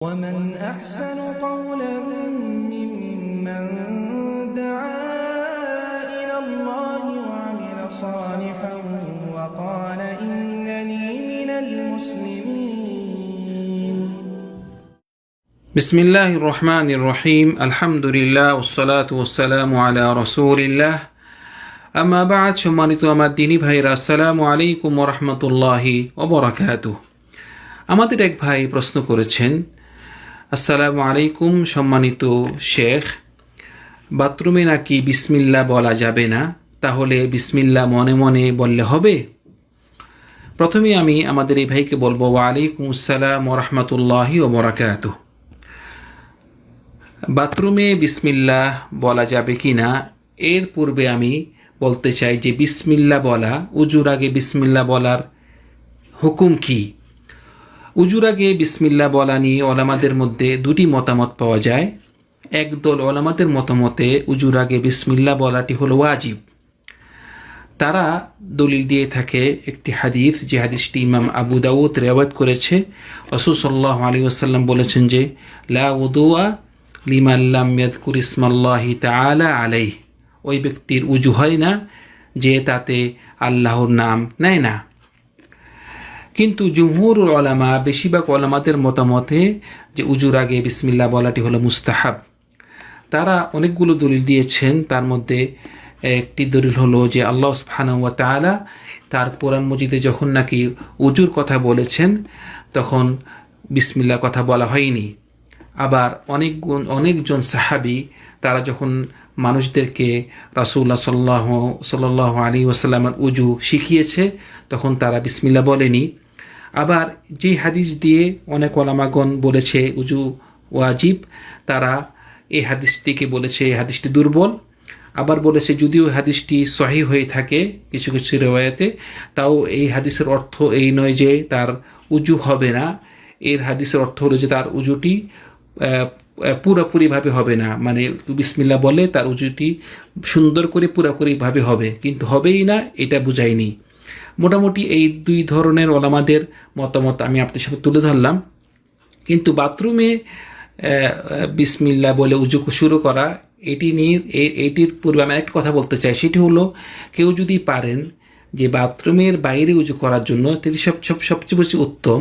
ومن أحسن قولا ممن دعا إلى الله وعمل صالحا وقال إنني من المسلمين بسم الله الرحمن الرحيم الحمد لله والصلاة والسلام على رسول الله আম্মা বাদ সম্মানিত আমার দিনী ভাইরা আসসালামু আলাইকুম ওরহমতুল্লাহি ওবরাকাতু আমাদের এক ভাই প্রশ্ন করেছেন আসসালামু আলাইকুম, সম্মানিত শেখ। বাথরুমে নাকি বিসমিল্লা বলা যাবে না? তাহলে বিসমিল্লা মনে মনে বললে হবে? প্রথমে আমি আমাদের এই ভাইকে বলব, ওয়ালাইকুম আসসালাম ও ওবরাকাতু বাথরুমে বিসমিল্লাহ বলা যাবে কি না এর পূর্বে আমি বলতে চাই যে বিসমিল্লা বলা, উজুর আগে বিসমিল্লা বলার হুকুম কি? উজুর আগে বিসমিল্লা বলা নিয়ে ওলামাদের মধ্যে দুটি মতামত পাওয়া যায়। একদল ওলামাদের মতামতে উজুর আগে বিসমিল্লা বলাটি হলো ওয়াজিব। তারা দলিল দিয়ে থাকে একটি হাদিস, যে হাদিসটি ইমাম আবু দাউদ রেওয়াত করেছে। রসুল সাল্লাহ আলী আসাল্লাম বলেছেন যে, লা উদুয়া লিমাল্লাম ইয়াদকুর ইসমাল্লাহি তাআলা আলাইহ। ওই ব্যক্তির উজু হয় না, যে তাতে আল্লাহর নাম নেয় না। কিন্তু জুমহুর ওলামা বেশিরভাগ ওলামাদের মতামতে যে উজুর আগে বিসমিল্লা বলাটি হলো মুস্তাহাব। তারা অনেকগুলো দলিল দিয়েছেন। তার মধ্যে একটি দলিল হলো যে আল্লাহ সুবহানাহু তাআলা তার কোরআন মজিদে যখন নাকি উজুর কথা বলেছেন, তখন বিসমিল্লা কথা বলা হয়নি। আবার অনেক গুণ অনেকজন সাহাবি তারা যখন মানুষদেরকে রাসুল্লাহ সাল্লাহ সাল্লাহ আলী ওসাল্লামের উজু শিখিয়েছে, তখন তারা বিসমিল্লা বলেনি। আবার যে হাদিস দিয়ে অনেক ওলামাগণ বলেছে, উজু ওয়াজিব তারা এই হাদিসটিকে বলেছে, এই হাদিসটি দুর্বল আবার বলেছে, যদিও হাদিসটি সহি হয়ে থাকে কিছু কিছু রেওয়ায়তে, তাও এই হাদিসের অর্থ এই নয় যে তার উজু হবে না। এর হাদিসের অর্থ হলো যে তার উজুটি পুরোপুরিভাবে হবে না। মানে বিসমিল্লা বলে তার উজুটি সুন্দর করে পুরোপুরিভাবে হবে। কিন্তু হবেই না, এটা বুঝায়নি। মোটামুটি এই দুই ধরনের ওলামাদের মতামত আমি আপনার সাথে তুলে ধরলাম। কিন্তু বাথরুমে বিসমিল্লা বলে উজু শুরু করা, এটি নিয়ে এটির পূর্বে আমি একটা কথা বলতে চাই, সেটি হলো, কেউ যদি পারেন যে বাথরুমের বাইরে উজু করার জন্য তিনি সব সব, সবচেয়ে বেশি উত্তম।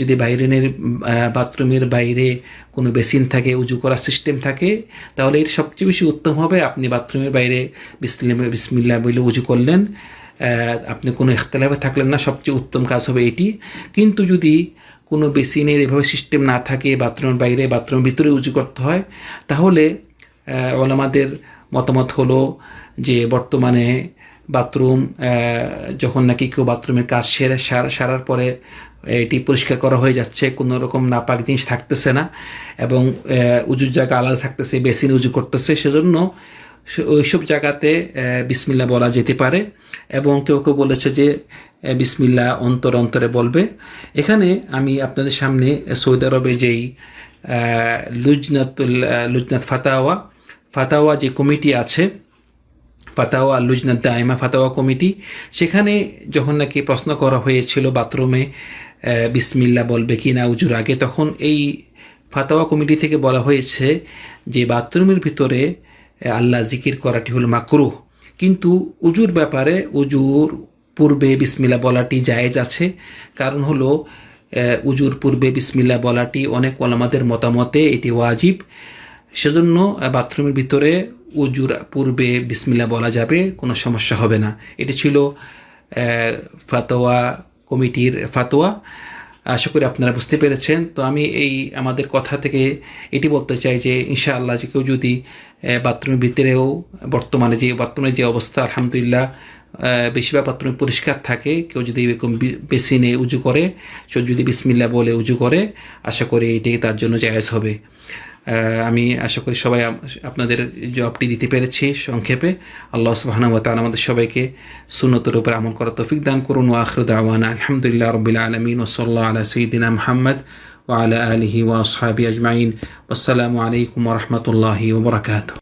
যদি বাইরেনের বাথরুমের বাইরে কোনো বেসিন থাকে, উজু করার সিস্টেম থাকে, তাহলে এর সবচেয়ে বেশি উত্তম হবে। আপনি বাথরুমের বাইরে বিসমিল্লা বলে উজু করলেন আপনি কোনো ইখতলাফে থাকলেন না, সবচেয়ে উত্তম কাজ হবে এটি। কিন্তু যদি কোনো বেসিনের এভাবে সিস্টেম না থাকে বাথরুমের বাইরে বাথরুমের ভিতরে উজু করতে হয়, তাহলে ওলামাদের মতামত হলো যে বর্তমানে বাথরুম যখন নাকি কেউ বাথরুমের কাজ সেরে সারার পরে এটি পরিষ্কার করা হয়ে যাচ্ছে, কোনো রকম নাপাক জিনিস থাকতেছে না এবং উজুর জায়গা আলাদা থাকতেছে, বেসিন উজু করতেছে, সেজন্য ওইসব জায়গাতে বিসমিল্লা বলা যেতে পারে এবং কেউ কেউ বলেছে যে বিসমিল্লা অন্তর অন্তরে বলবে। এখানে আমি আপনাদের সামনে সৌদি আরবে যেই লুজনাতুল লুজনাত ফাতাওয়া ফাতাওয়া যে কমিটি আছে, ফাতাওয়া, লুজনাত দায়মা ফাতাওয়া কমিটি, সেখানে যখন নাকি প্রশ্ন করা হয়েছিল বাথরুমে বিসমিল্লা বলবে কি না উজুর আগে, তখন এই ফাতাওয়া কমিটি থেকে বলা হয়েছে যে, বাথরুমের ভিতরে আল্লাহ জিকির করাটি হলো মাকরুহ। কিন্তু উজুর ব্যাপারে উজুর পূর্বে বিসমিল্লা বলাটি জায়েজ আছে। কারণ হলো উজুর পূর্বে বিসমিল্লা বলাটি অনেক ওলামাদের মতামতে এটি ওয়াজিব। সেজন্য বাথরুমের ভিতরে উজুর পূর্বে বিসমিল্লা বলা যাবে, কোনো সমস্যা হবে না। এটি ছিল ফাতোয়া কমিটির ফাতোয়া। আশা করি আপনারা বুঝতে পেরেছেন। তো আমি এই আমাদের কথা থেকে এটি বলতে চাই যে, ইনশাআল্লাহ যে কেউ যদি বাথরুমের ভিতরেও বর্তমানে যে, বাথরুমের যে অবস্থা, আলহামদুলিল্লাহ বেশিরভাগ বাথরুমে পরিষ্কার থাকে। কেউ যদি এরকম বেসিনে উজু করে, কেউ যদি বিসমিল্লা বলে উজু করে, আশা করি এটাই তার জন্য জায়জ হবে। আমি আশা করি সবাই আপনাদের জবটি দিতে পেরেছি সংক্ষেপে। আল্লাহ সুবাহানুতাল আমাদের সবাইকে সুনতের উপর আমল করা তৌফিক দান করুন ও আখরুদ আওয়ান আলহামদুলিল্লাহ রবিল আলমিন ওসল্লা আলা সঈদিনা মোহাম্মদ ওয়ালা আলহি ওয়াসহাবি আজমাইন। আসসালামু আলাইকুম রহমতুল্লাহি ওবরাকাতু